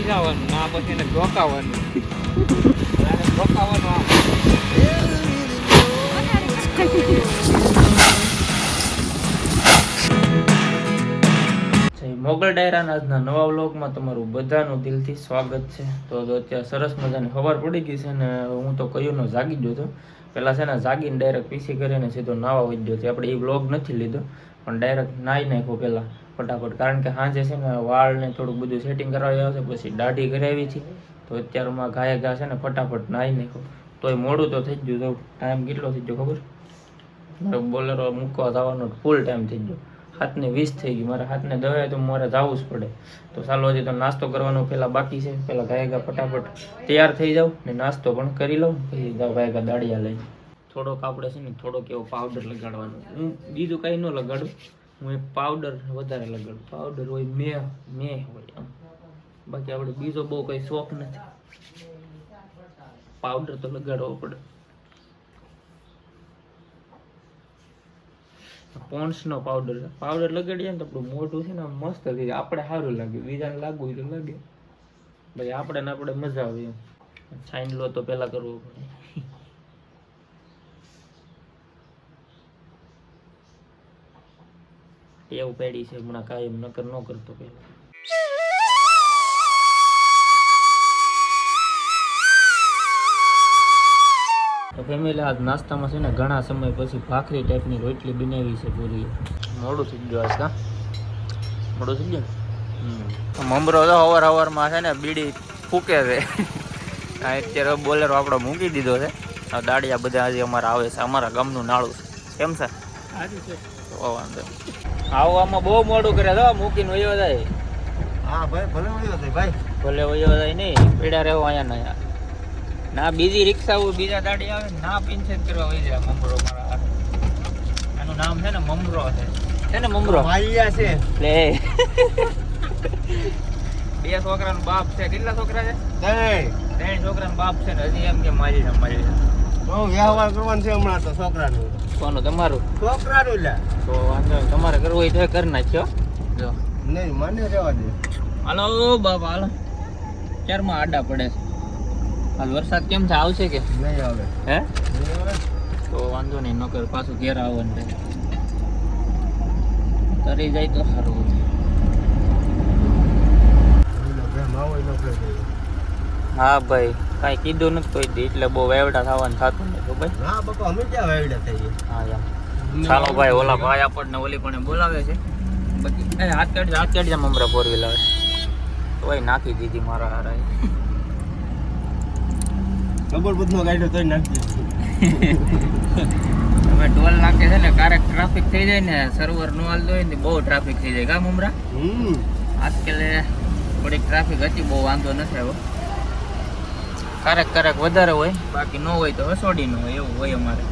લઈ જવાનું ના પછી એને આમ. મોગલ ડાયરાના આજના નવા વ્લોગમાં તમારું બધાનું દિલથી સ્વાગત છે. તો તો અત્યારે સરસ મજાની ખબર પડી ગઈ છે ને હું તો કયુંનો જાગી ગયો હતો પહેલાં છે ને જાગીને ડાયરેક્ટ પીસી કરીને સીધો નાવા વહી ગયો છે. આપણે એ વ્લોગ નથી લીધો, પણ ડાયરેક્ટ નાહી નાખ્યો પહેલાં. ફટાફટ. કારણ કે સાંજે છે ને વાળને થોડુંક બધું સેટિંગ કરાવી આવશે, પછી દાઢી કરાવી છે. તો અત્યારમાં ઘાય ઘા છે ને ફટાફટ નાહી નાખ્યો. તોય મોડું તો થઈ ગયું. તો ટાઈમ કેટલો થઈ ગયો ખબર? મારો બોલેરો મૂકવા જવાનો ફૂલ ટાઈમ થઈ ગયો. હાથને વીસ થઈ ગઈ. મારા હાથને દવાય તો મારે જવું જ પડે. તો ચાલો હજી તો નાસ્તો કરવાનો પહેલાં બાકી છે. પહેલાં ગાયગા ફટાફટ તૈયાર થઈ જાઉં ને નાસ્તો પણ કરી લઉં. પછી જાઉં ગાયગા દાડિયા લઈને. થોડોક આપણે છે ને થોડોક એવો પાવડર લગાડવાનો હું બીજું કાંઈ ન લગાડું. હું એક પાવડર વધારે લગાડું પાવડર હોય મે મે હોય આમ બાકી આપણે બીજો બહુ કંઈ શોખ નથી. પાવડર તો લગાડવો પડે. પોન્ડ્સનો પાવડર પાવડર લગાડીએ ને તો આપણું મોઢું છે ને મસ્ત થઈ જાય. આપણે સારું લાગે. બીજાને લાગવું તો લાગે. ભાઈ, આપણે ને આપણે મજા આવે એમ. છાઈન લો તો પહેલા કરવો પડે. ટેવ પેડી છે હમણાં કાયમ નકર ન કરતો પહેલા તો ફેમિલી આજ નાસ્તામાં છે ને ઘણા સમય પછી ભાખરી ટાઈપની રોટલી બનાવી છે પૂરી. મોડું થઈ ગયું આજ કા મોડું થઈ ગયું? મમરો તો અવાર અવારમાં છે ને બીડી ફૂકે છે. આ અત્યારે બોલેરો આપણો મૂકી દીધો છે. આ દાડિયા બધા આજે અમારા આવે છે અમારા ગામનું નાળું છે. કેમ છે? તો વાંધો. આવવામાં બહુ મોડું કરે તો મૂકીને વયો જાય. હા ભાઈ ભલે વયો જાય ભાઈ. ભલે વયો જાય નહીં પીડા રહેવો અહીંયા નહીં ના બીજી રિક્ષાઓ બીજા દાડી આવે ના પિંછેદ કરવા વહી જાય મમરો મારા. એનું નામ છે ને મમરો છે. છે ને મમરો? માલિયા છે. લે. બે છોકરાનો બાપ છે. કેટલા છોકરા છે? ત્રણ. છોકરાનો બાપ છે ને હજી એમ કે માલિયા છે બહુ વ્યવહાર કરવાનું છે હમણાં તો છોકરાનું. કોનું? તમારું? છોકરાનું લે તો વાંધો. તમારે કરવું હોય તો કરી નાખ્યો. જો. નહીં મને રહેવા દે. હાલો બાપા હાલો. ક્યારમાં આડા પડે છે? હાલ વરસાદ કેમ છે આવશે કે? નહીં આવે. હે? તો વાંધો નહીં નોકર પાછું ઘેર આવવાનું તરી જાય તો સારું. હા ભાઈ કાંઈ કીધું નથી કોઈ દી એટલે બહુ વેવડા થવાનું થતું નથી ભાઈ. હા બાપા અમે ક્યાં વાયડા થઈએ? હા યાર ચાલો ભાઈ ઓલા ભાઈ આપણને ઓલી પણ બોલાવે છે. બાકી હાથ કાઢી હાથ કાઢી જાય મમરા ફોર વ્હીલર તો ભાઈ નાખી દીધી મારા હારા ખબર બધું ગાડ્યો તોય નાખી હવે ટોલ નાખે છે ને ક્યારેક ટ્રાફિક થઈ જાય ને સર્વર નો હાલતો હોય ને બહુ ટ્રાફિક થઈ જાય કા મમરા? આજકાલે થોડીક ટ્રાફિક હતી બહુ વાંધો નથી આવ્યો. ક્યારેક ક્યારેક વધારે હોય, બાકી ન હોય તો હસોડી ન હોય, એવું હોય અમારે.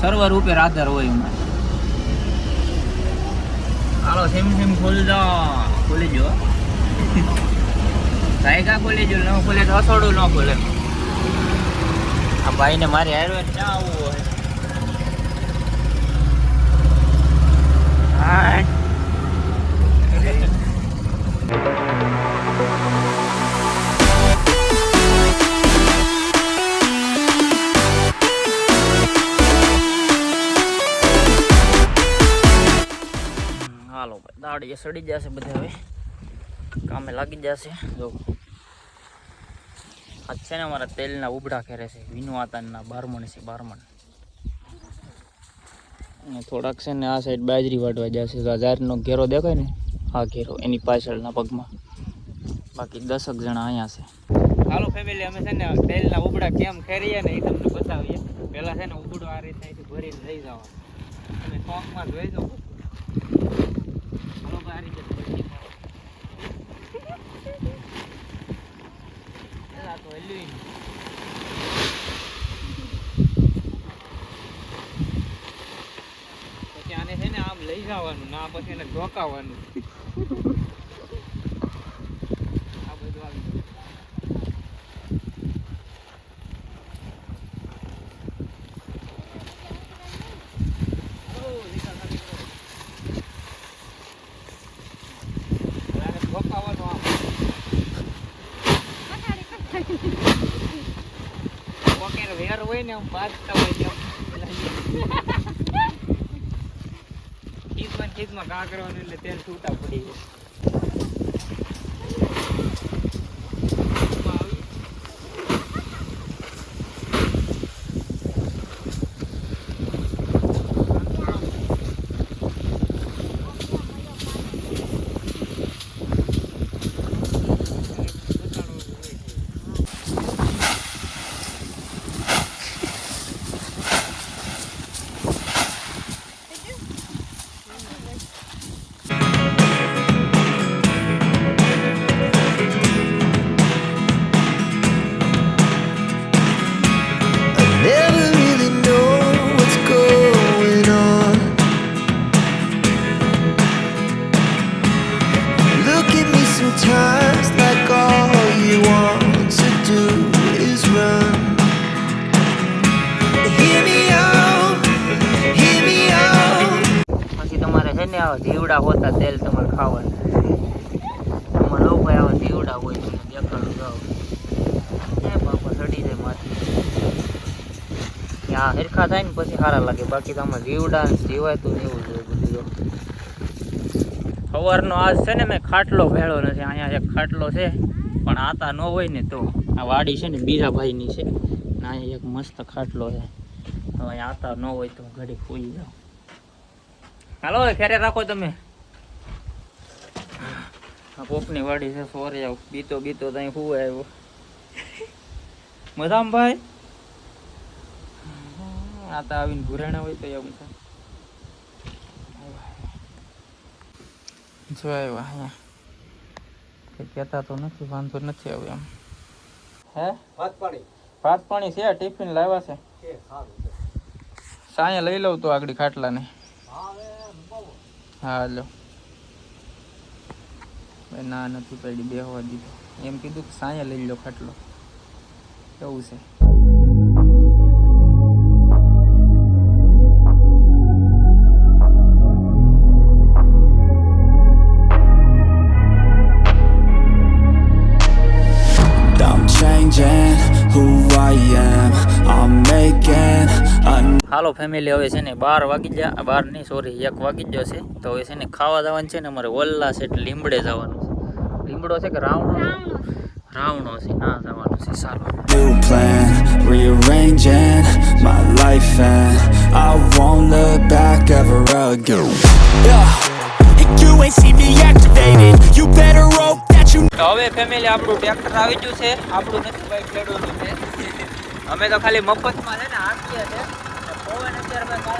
સર્વર ઉપર આધાર હોય અમારે. હાલો, સેમ સેમ ખોલી દો. ખોલી જો ગાયકા ખોલી જો ન ખોલે તો હસોડું ન ખોલે. આ ભાઈને મારી હારવે ચા આવવું હોય. હા હાલો દાડીએ સડી જશે બધા હવે. કામે લાગી જશે. જો. આ છે ને અમારા તેલના ઉબડા ખેરે છે વિનવાતાના બારમણ છે બારમણ. થોડાક છે ને આ સાઈડ બાજરી વાટવા જશે. તો આ ઝાડનો ઘેરો દેખાય ને? આ ઘેરો એની પાછળના પગમાં. બાકી દસક જણા અહીંયા છે. હાલો ફેમિલી અમે છે ને તેલના ઉબડા કેમ ખેરીએ ને એ તમને બતાવીએ. પહેલાં છે ને ઉબડો આ રીતે ભરીને લઈ જવા તમે શોખમાં જોઈ દો ખીજાવાનું ના પછી એને ઢોકાવાનું હોય ને આવી Bueno, હોય bueno. ખીચમાં ઘા એટલે તેલ છૂટા પડી જાય. જીવડા હોતા તેલ તમારે ખાવાના. એમાં લોકો આવા જીવડા હોય તમને દેખાડું જાઓ. એ બાપા સડી જાય માથે? આ હરખા થાય ને પછી સારા લાગે. બાકી તો આમાં જીવડા જીવાય ને એવું જોઈએ બધું સવારનો આજ છે ને મેં ખાટલો ભેળો નથી, અહીંયા એક ખાટલો છે, પણ આતા ન હોય ને તો. આ વાડી છે ને બીજા ભાઈની છે, ને અહીંયા એક મસ્ત ખાટલો છે. હવે આતા ન હોય તો ઘડી ખોઈ જાઉં. હાલો ખેરે રાખો તમે. આ કોકની વાડી છે સોરે આવ બીતો બીતો ત્યાં હું આવ્યો. મજામાં ભાઈ? આ તો આવીને ઘુરાણા હોય તો એમ છે. જો આવ્યા અહીંયા. કંઈ કહેતા તો નથી વાંધો નથી આવ્યો એમ. હે? ભાત પાણી ભાત પાણી છે ટિફિન લાવ્યા છે? સાંજે લઈ લઉં તો આગળ ખાટલાને. હા હવે બહુ હા લો ભાઈ ના નથી પડી બેહવા દીધો. એમ કીધું કે સાંજે લઈ લો ખાટલો. એવું છે. હાલો ફેમિલી હવે છે ને બાર વાગી ગયા. બાર નહીં સોરી એક વાગી જ જશે તો હવે છે ને ખાવા જવાનું છે ને અમારે વલ્લા છે એટલે લીમડે જવાનું છે. લીમડો છે કે રાવણો? રાવણો છે. ના જવાનું છે. સારું. હવે ફેમિલી આપણું ટ્રેક્ટર આવી ગયું છે. આપણું નથી ભાઈ ખેડૂતનું છે. અમે તો ખાલી મફતમાં છે ને આપીએ છે અને પવન અત્યારે નથી.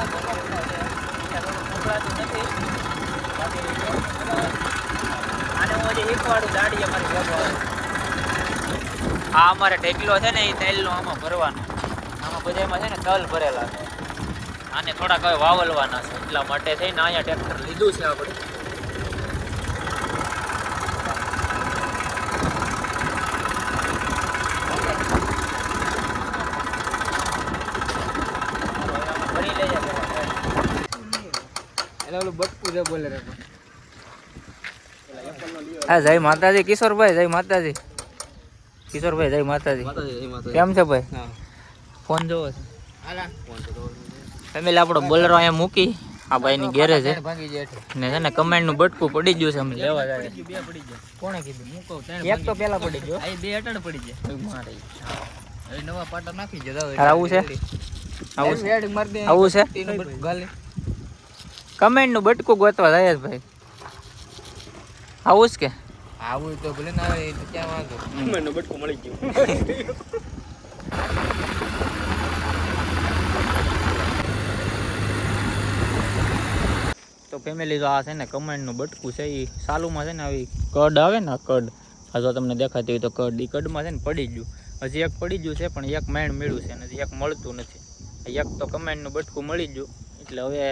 આને હું હજી શીખવાડું દાડી અમારી ભેગો આ અમારે ઢેકલો છે ને, એ તેલનો આમાં ભરવાનો. આમાં બધામાં છે ને તલ ભરેલા છે. આને થોડાક હવે વાવલવાના છે, એટલા માટે થઈને અહીંયા ટ્રેક્ટર લીધું છે આપણે એટલે ઓલું બટકું છે બોલે રે હા જય માતાજી કિશોરભાઈ જય માતાજી. કિશોરભાઈ જય માતાજી. કેમ છે ભાઈ? ફોન જોવો છે. ફેમિલી આપણો બોલરો અહીંયા મૂકી આ ભાઈની છે. એટલે ને છે. ને કમેન્ટનું બટકું પડી ગયું છે અમે લેવા જાય બે પડી ગયા. કોણે કીધું? મૂકો ત્રણ એક તો પેલા પડી ગયો. આ બે અટણ પડી જાય મારે હવે નવા પાટા નાખી જતા આવું છે આવું છે? રેડ મારી દે આવું છે ગાલે કમેન્ટનું બટકું ગોતવા જાય છે ભાઈ. આવું જ કે? આવું તો ભલે ના આવે તો ક્યાં વાંધો? મને બટકું મળી ગયું. તો ફેમિલી તો આ છે ને કમેન્ટનું બટકું છે એ સાલુમાં છે ને આવી કડ આવે ને કડ આ જો તમને દેખાતી હોય તો કડ એ કડમાં છે ને પડી ગયું. હજી એક પડી ગયું છે પણ એક મેણ મળ્યું છે અને એક મળતું નથી. એક તો કમેન્ટનું બટકું મળી ગયું. એટલે હવે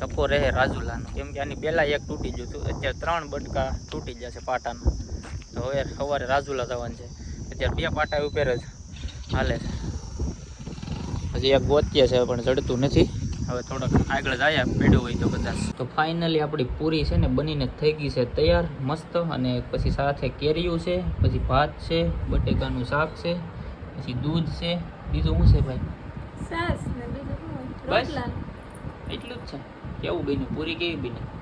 ધક્કો રહે રાજુલાનો. કેમ કે આની પહેલાં એક તૂટી ગયું હતું અત્યારે ત્રણ બટકા તૂટી ગયા છે પાટાના. તો હવે સવારે રાજુલા જવાનું છે. અત્યારે બે પાટા ઉપર જ હાલે. છે હજી એક ગોતીએ છે પણ ચડતું નથી. હવે થોડાક આગળ જાય પીડ્યું હોય તો કદાચ તો ફાઇનલી આપણી પૂરી છે ને બનીને થઈ ગઈ છે તૈયાર મસ્ત અને પછી સાથે કેરીયું છે પછી ભાત છે બટેકાનું શાક છે પછી દૂધ છે. બીજું શું છે ભાઈ? બસ? એટલું જ છે. કેવું બન્યું? પૂરી કેવી બની